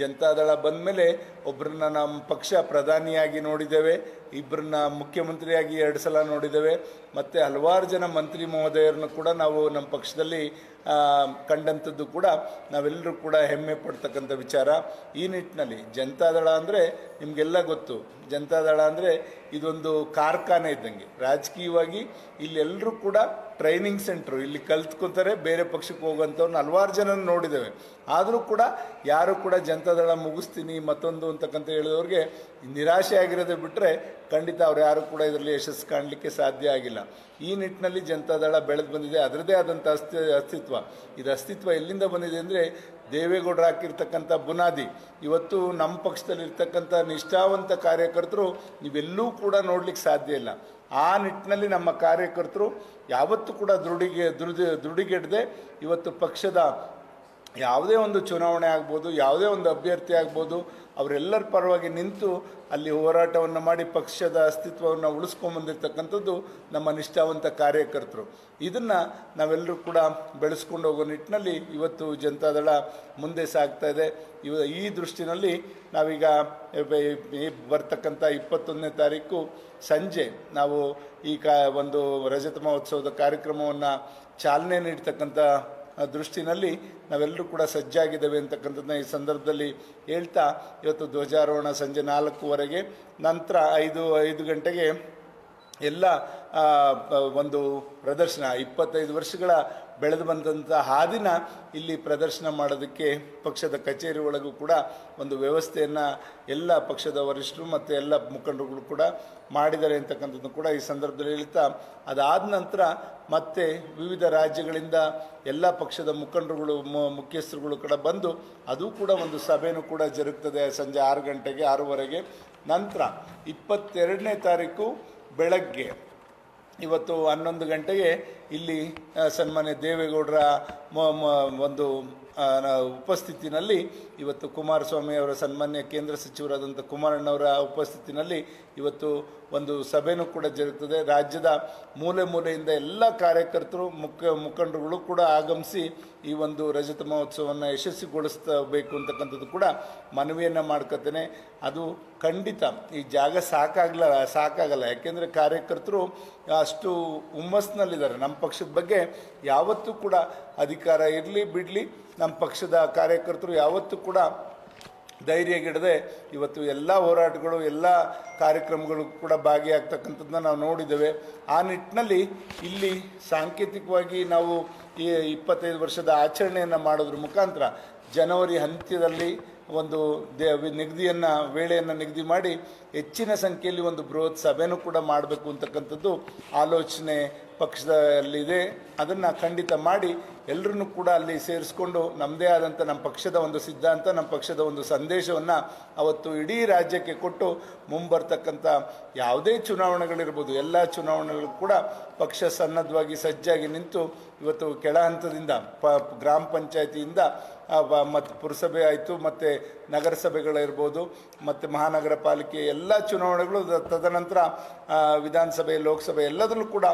ಜನತಾದಳ ಬಂದ ಮೇಲೆ ಒಬ್ಬರನ್ನ ನಮ್ಮ ಪಕ್ಷ ಪ್ರಧಾನಿಯಾಗಿ ನೋಡಿದ್ದೇವೆ ಇಬ್ಬರನ್ನ ಮುಖ್ಯಮಂತ್ರಿಯಾಗಿ ಎರಡು ಸಲ ನೋಡಿದ್ದೇವೆ, ಮತ್ತು ಹಲವಾರು ಜನ ಮಂತ್ರಿ ಮಹೋದಯರನ್ನು ಕೂಡ ನಾವು ನಮ್ಮ ಪಕ್ಷದಲ್ಲಿ ಕಂಡಂಥದ್ದು ಕೂಡ ನಾವೆಲ್ಲರೂ ಕೂಡ ಹೆಮ್ಮೆ ಪಡ್ತಕ್ಕಂಥ ವಿಚಾರ. ಈ ನಿಟ್ಟಿನಲ್ಲಿ ಜನತಾದಳ ಅಂದರೆ ನಿಮಗೆಲ್ಲ ಗೊತ್ತು, ಜನತಾದಳ ಅಂದರೆ ಇದೊಂದು ಕಾರ್ಖಾನೆ ಇದ್ದಂಗೆ. ರಾಜಕೀಯವಾಗಿ ಇಲ್ಲೆಲ್ಲರೂ ಕೂಡ ಟ್ರೈನಿಂಗ್ ಸೆಂಟ್ರು, ಇಲ್ಲಿ ಕಲ್ತ್ಕೊತಾರೆ, ಬೇರೆ ಪಕ್ಷಕ್ಕೆ ಹೋಗುವಂಥವ್ರನ್ನ ಹಲವಾರು ಜನ ನೋಡಿದ್ದೇವೆ. ಆದರೂ ಕೂಡ ಯಾರು ಕೂಡ ಜನತಾದಳ ಮುಗಿಸ್ತೀನಿ ಮತ್ತೊಂದು ಅಂತಕ್ಕಂಥ ಹೇಳಿದವ್ರಿಗೆ ನಿರಾಶೆ ಆಗಿರೋದು ಬಿಟ್ಟರೆ ಖಂಡಿತ ಅವ್ರು ಯಾರು ಕೂಡ ಇದರಲ್ಲಿ ಯಶಸ್ಸು ಕಾಣಲಿಕ್ಕೆ ಸಾಧ್ಯ ಆಗಿಲ್ಲ. ಈ ನಿಟ್ಟಿನಲ್ಲಿ ಜನತಾದಳ ಬೆಳೆದು ಬಂದಿದೆ. ಅದರದೇ ಆದಂಥ ಅಸ್ತಿ, ಅಸ್ತಿತ್ವ. ಇದು ಅಸ್ತಿತ್ವ ಎಲ್ಲಿಂದ ಬಂದಿದೆ ಅಂದರೆ ದೇವೇಗೌಡರು ಹಾಕಿರ್ತಕ್ಕಂಥ ಬುನಾದಿ. ಇವತ್ತು ನಮ್ಮ ಪಕ್ಷದಲ್ಲಿರ್ತಕ್ಕಂಥ ನಿಷ್ಠಾವಂತ ಕಾರ್ಯಕರ್ತರು ನೀವೆಲ್ಲೂ ಕೂಡ ನೋಡಲಿಕ್ಕೆ ಸಾಧ್ಯ ಇಲ್ಲ. ಆ ನಿಟ್ಟಿನಲ್ಲಿ ನಮ್ಮ ಕಾರ್ಯಕರ್ತರು ಯಾವತ್ತೂ ಕೂಡ ದೃಢಿಗೆ ದೃಢ ದೃಢಿಗೆಡದೆ ಇವತ್ತು ಪಕ್ಷದ ಯಾವುದೇ ಒಂದು ಚುನಾವಣೆ ಆಗ್ಬೋದು, ಯಾವುದೇ ಒಂದು ಅಭ್ಯರ್ಥಿ ಆಗ್ಬೋದು, ಅವರೆಲ್ಲರ ಪರವಾಗಿ ನಿಂತು ಅಲ್ಲಿ ಹೋರಾಟವನ್ನು ಮಾಡಿ ಪಕ್ಷದ ಅಸ್ತಿತ್ವವನ್ನು ಉಳಿಸ್ಕೊಂಬಂದಿರ್ತಕ್ಕಂಥದ್ದು ನಮ್ಮ ನಿಷ್ಠಾವಂತ ಕಾರ್ಯಕರ್ತರು. ಇದನ್ನು ನಾವೆಲ್ಲರೂ ಕೂಡ ಬೆಳೆಸ್ಕೊಂಡು ಹೋಗೋ ನಿಟ್ಟಿನಲ್ಲಿ ಇವತ್ತು ಜನತಾದಳ ಮುಂದೆ ಸಾಗ್ತಾ ಇದೆ. ಇವ, ಈ ದೃಷ್ಟಿನಲ್ಲಿ ನಾವೀಗ ಬರ್ತಕ್ಕಂಥ ಇಪ್ಪತ್ತೊಂದನೇ ತಾರೀಕು ಸಂಜೆ ನಾವು ಈ ಕಾ, ಒಂದು ರಜತ ಮಹೋತ್ಸವದ ಕಾರ್ಯಕ್ರಮವನ್ನು ಚಾಲನೆ ನೀಡ್ತಕ್ಕಂಥ ದೃಷ್ಟಿನಲ್ಲಿ ನಾವೆಲ್ಲರೂ ಕೂಡ ಸಜ್ಜಾಗಿದ್ದೇವೆ ಅಂತಕ್ಕಂಥದ್ದನ್ನ ಈ ಸಂದರ್ಭದಲ್ಲಿ ಹೇಳ್ತಾ ಇವತ್ತು ಧ್ವಜಾರೋಹಣ ಸಂಜೆ ನಾಲ್ಕೂವರೆಗೆ, ನಂತರ ಐದು ಐದು ಗಂಟೆಗೆ ಎಲ್ಲ ಒಂದು ಪ್ರದರ್ಶನ, ಇಪ್ಪತ್ತೈದು ವರ್ಷಗಳ ಬೆಳೆದು ಬಂದಂಥ ಹಾದಿನ ಇಲ್ಲಿ ಪ್ರದರ್ಶನ ಮಾಡೋದಕ್ಕೆ ಪಕ್ಷದ ಕಚೇರಿ ಒಳಗೂ ಕೂಡ ಒಂದು ವ್ಯವಸ್ಥೆಯನ್ನು ಎಲ್ಲ ಪಕ್ಷದ ವರಿಷ್ಠರು ಮತ್ತು ಎಲ್ಲ ಮುಖಂಡರುಗಳು ಕೂಡ ಮಾಡಿದ್ದಾರೆ ಅಂತಕ್ಕಂಥದ್ದು ಕೂಡ ಈ ಸಂದರ್ಭದಲ್ಲಿ ಹೇಳ್ತಾ, ಅದಾದ ನಂತರ ಮತ್ತೆ ವಿವಿಧ ರಾಜ್ಯಗಳಿಂದ ಎಲ್ಲ ಪಕ್ಷದ ಮುಖಂಡರುಗಳು ಮುಖ್ಯಸ್ಥರುಗಳು ಕೂಡ ಬಂದು ಅದು ಕೂಡ ಒಂದು ಸಭೆಯೂ ಕೂಡ ಜರುಗ್ತದೆ ಸಂಜೆ ಆರು ಗಂಟೆಗೆ, ಆರೂವರೆಗೆ. ನಂತರ ಇಪ್ಪತ್ತೆರಡನೇ ತಾರೀಕು ಬೆಳಗ್ಗೆ. ಇವತ್ತು ಹನ್ನೊಂದು ಗಂಟೆಗೆ ಇಲ್ಲಿ ಸನ್ಮಾನ್ಯ ದೇವೇಗೌಡರ ಒಂದು ಉಪಸ್ಥಿತಿನಲ್ಲಿ ಇವತ್ತು ಕುಮಾರಸ್ವಾಮಿ ಅವರ ಸನ್ಮಾನ್ಯ ಕೇಂದ್ರ ಸಚಿವರಾದಂಥ ಕುಮಾರಣ್ಣವರ ಉಪಸ್ಥಿತಿನಲ್ಲಿ ಇವತ್ತು ಒಂದು ಸಭೆನೂ ಕೂಡ ಜರುಗುತ್ತದೆ ರಾಜ್ಯದ ಮೂಲೆ ಮೂಲೆಯಿಂದ ಎಲ್ಲ ಕಾರ್ಯಕರ್ತರು ಮುಖ್ಯ ಮುಖಂಡರುಗಳು ಕೂಡ ಆಗಮಿಸಿ ಈ ಒಂದು ರಜತ ಮಹೋತ್ಸವವನ್ನು ಯಶಸ್ವಿಗೊಳಿಸಬೇಕು ಅಂತಕ್ಕಂಥದ್ದು ಕೂಡ ಮನವಿಯನ್ನು ಮಾಡ್ಕೊತೇನೆ. ಅದು ಖಂಡಿತ ಈ ಜಾಗ ಸಾಕಾಗಲ್ಲ ಸಾಕಾಗಲ್ಲ. ಯಾಕೆಂದರೆ ಕಾರ್ಯಕರ್ತರು ಅಷ್ಟು ಹುಮ್ಮಸ್ಸಿನಲ್ಲಿದ್ದಾರೆ ನಮ್ಮ ಪಕ್ಷದ ಬಗ್ಗೆ ಯಾವತ್ತೂ ಕೂಡ ಅಧಿಕಾರ ಇರಲಿ, ಬಿಡಲಿ. ನಮ್ಮ ಪಕ್ಷದ ಕಾರ್ಯಕರ್ತರು ಯಾವತ್ತೂ ಕೂಡ ಧೈರ್ಯಗಿಡದೆ ಇವತ್ತು ಎಲ್ಲ ಹೋರಾಟಗಳು, ಎಲ್ಲ ಕಾರ್ಯಕ್ರಮಗಳು ಕೂಡ ಭಾಗಿಯಾಗ್ತಕ್ಕಂಥದ್ದನ್ನ ನಾವು ನೋಡಿದ್ದೇವೆ. ಆ ನಿಟ್ಟಿನಲ್ಲಿ ಇಲ್ಲಿ ಸಾಂಕೇತಿಕವಾಗಿ ನಾವು ಈ ಇಪ್ಪತ್ತೈದು ವರ್ಷದ ಆಚರಣೆಯನ್ನು ಮಾಡೋದ್ರ ಮುಖಾಂತರ ಜನವರಿ ಅಂತ್ಯದಲ್ಲಿ ಒಂದು ದೇ, ನಿಗದಿಯನ್ನು, ವೇಳೆಯನ್ನು ನಿಗದಿ ಮಾಡಿ ಹೆಚ್ಚಿನ ಸಂಖ್ಯೆಯಲ್ಲಿ ಒಂದು ಬೃಹತ್ ಸಭೆನೂ ಕೂಡ ಮಾಡಬೇಕು ಅಂತಕ್ಕಂಥದ್ದು ಆಲೋಚನೆ ಪಕ್ಷದಲ್ಲಿದೆ, ಅದನ್ನು ಖಂಡಿತ ಮಾಡಿ ಎಲ್ಲರನ್ನೂ ಕೂಡ ಅಲ್ಲಿ ಸೇರಿಸ್ಕೊಂಡು ನಮ್ಮದೇ ಆದಂಥ ನಮ್ಮ ಪಕ್ಷದ ಒಂದು ಸಿದ್ಧಾಂತ, ನಮ್ಮ ಪಕ್ಷದ ಒಂದು ಸಂದೇಶವನ್ನು ಅವತ್ತು ಇಡೀ ರಾಜ್ಯಕ್ಕೆ ಕೊಟ್ಟು ಮುಂಬರ್ತಕ್ಕಂಥ ಯಾವುದೇ ಚುನಾವಣೆಗಳಿರ್ಬೋದು, ಎಲ್ಲ ಚುನಾವಣೆಗಳು ಕೂಡ ಪಕ್ಷ ಸನ್ನದ್ಧವಾಗಿ ಸಜ್ಜಾಗಿ ನಿಂತು ಇವತ್ತು ಕೆಳ ಹಂತದಿಂದ ಪ, ಗ್ರಾಮ ಪಂಚಾಯತಿಯಿಂದ ಮತ್ತು ಪುರಸಭೆ ಆಯಿತು, ಮತ್ತು ನಗರಸಭೆಗಳಿರ್ಬೋದು, ಮತ್ತು ಮಹಾನಗರ ಪಾಲಿಕೆ ಎಲ್ಲ ಚುನಾವಣೆಗಳು ತದನಂತರ ವಿಧಾನಸಭೆ, ಲೋಕಸಭೆ ಎಲ್ಲದರಲ್ಲೂ ಕೂಡ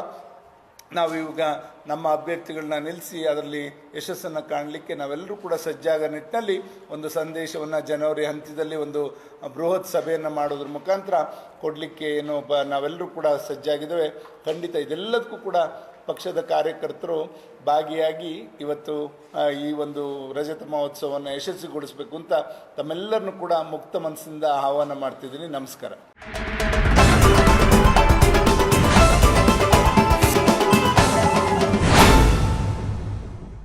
ನಾವು ಇವಾಗ ನಮ್ಮ ಅಭ್ಯರ್ಥಿಗಳನ್ನ ನಿಲ್ಲಿಸಿ ಅದರಲ್ಲಿ ಯಶಸ್ಸನ್ನು ಕಾಣಲಿಕ್ಕೆ ನಾವೆಲ್ಲರೂ ಕೂಡ ಸಜ್ಜಾಗ ನಿಟ್ಟಿನಲ್ಲಿ ಒಂದು ಸಂದೇಶವನ್ನು ಜನವರಿ ಹಂತದಲ್ಲಿ ಒಂದು ಬೃಹತ್ ಸಭೆಯನ್ನು ಮಾಡೋದ್ರ ಮುಖಾಂತರ ಕೊಡಲಿಕ್ಕೆ ಏನು ಬ ನಾವೆಲ್ಲರೂ ಕೂಡ ಸಜ್ಜಾಗಿದ್ದೇವೆ. ಖಂಡಿತ ಇದೆಲ್ಲದಕ್ಕೂ ಕೂಡ ಪಕ್ಷದ ಕಾರ್ಯಕರ್ತರು ಭಾಗಿಯಾಗಿ ಇವತ್ತು ಈ ಒಂದು ರಜತ ಮಹೋತ್ಸವವನ್ನು ಯಶಸ್ವಿಗೊಳಿಸಬೇಕು ಅಂತ ತಮ್ಮೆಲ್ಲರನ್ನು ಕೂಡ ಮುಕ್ತ ಮನಸ್ಸಿಂದ ಆಹ್ವಾನ ಮಾಡ್ತಿದ್ದೀನಿ. ನಮಸ್ಕಾರ.